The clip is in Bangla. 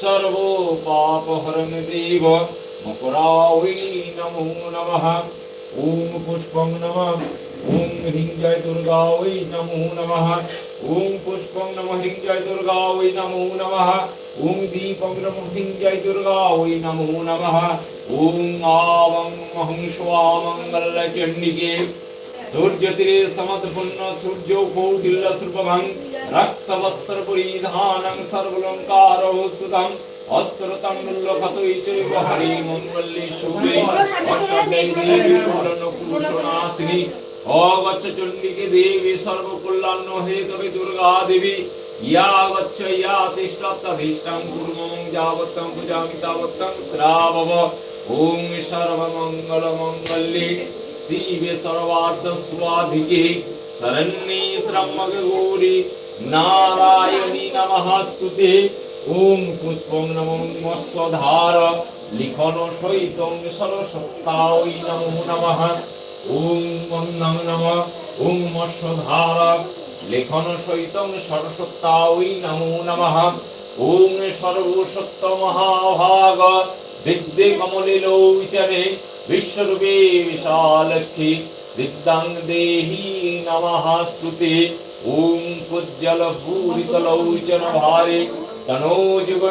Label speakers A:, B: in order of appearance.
A: সর্ব পাপ হরণ দেব মকরাওই নমো নমঃ ওম পুষ্পং নমঃ ওম হ্রিং জয় দুর্গা ওই নমো নমঃ ওম পুষ্পং নমঃ হ্রিং জয় দুর্গা ওই নমো নমঃ ওম দীপং নমঃ হ্রিং জয় দুর্গা ওই নমো নমঃ ওম আবং মহং স্বামঙ্গল চণ্ডিকে সূর্য তীরে সমতপূর্ণ সূর্য কৌটিল্য সূর্যভং রক্ত বস্ত্র পরিধানং সর্বলঙ্কার সুতম অস্ত্রতং লুল্লখতৈ চৈব হরি মঙ্গল্যে শুভে অষ্টদেবী দেবী পূর্ণ পুরুষনাশিনী অগচ্ছ চণ্ডিকে দেবী সর্বকল্যাণ হে তবে দুর্গা দেবী ইয়া গচ্ছ ইয়া তিষ্ঠত্তভীষ্টং কুর্মং যাবত্তং পূজামি তাবত্তং শ্রাবব ওম সর্বমঙ্গল মঙ্গল্যে শিবে সর্বার্থ স্বাধিকে শরণ্যে ত্রম্বক গৌরী নারায়ণী নমস্তুতে। ওম পুষ্পং নমঃ মস্বধার লিখন সহিতং সরস্বতাই নমো নমঃ। ওম বন্দং নমঃ। ওম মস্বধার লেখন সহিতং সরস্বতাই নমো নমঃ। ওম সর্বসত্য মহাভাগ বিদ্যে কমলে লোচনে বিশ্বরূপে বিশালক্ষী। বিদ্যাং দেহি নমঃ স্তুতে। ওম পুজ্জল ভূরিতলৌচন ভারে তনো যুগ